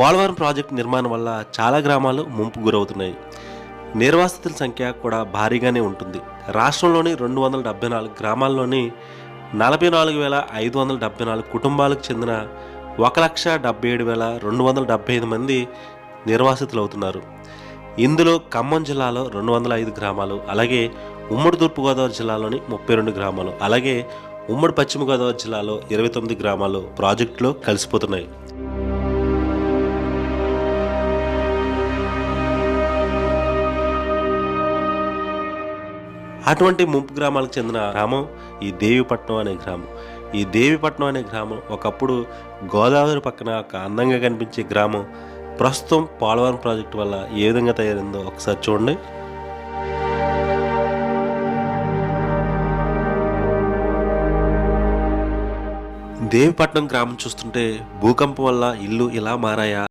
Polavaram project నిర్మాణం వల్ల చాలా గ్రామాలు ముంపు గురవుతున్నాయి. నిర్వాసితుల సంఖ్య కూడా భారీగానే ఉంటుంది. రాష్ట్రంలోని రెండు వందల డెబ్బై నాలుగు గ్రామాల్లోని నలభై నాలుగు వేల ఐదు వందల డెబ్బై నాలుగు కుటుంబాలకు చెందిన ఒక లక్ష డెబ్బై ఏడు వేల రెండు వందల డెబ్బై ఐదు మంది నిర్వాసితులు అవుతున్నారు. ఇందులో ఖమ్మం జిల్లాలో రెండు వందల ఐదు గ్రామాలు అలాగే ఉమ్మడి తూర్పుగోదావరి జిల్లాలోని ముప్పై రెండు గ్రామాలు అలాగే ఉమ్మడి పశ్చిమ గోదావరి జిల్లాలో ఇరవై తొమ్మిది గ్రామాలు ప్రాజెక్టులో కలిసిపోతున్నాయి. అటువంటి ముంపు గ్రామాలకు చెందిన గ్రామం ఈ దేవిపట్నం అనే గ్రామం. ఈ దేవిపట్నం అనే గ్రామం ఒకప్పుడు గోదావరి పక్కన ఒక అందంగా కనిపించే గ్రామం. ప్రస్తుతం పోలవరం ప్రాజెక్టు వల్ల ఏ విధంగా తయారైందో ఒకసారి చూడండి. దేవిపట్నం గ్రామం చూస్తుంటే భూకంపం వల్ల ఇల్లు ఇలా మారాయా?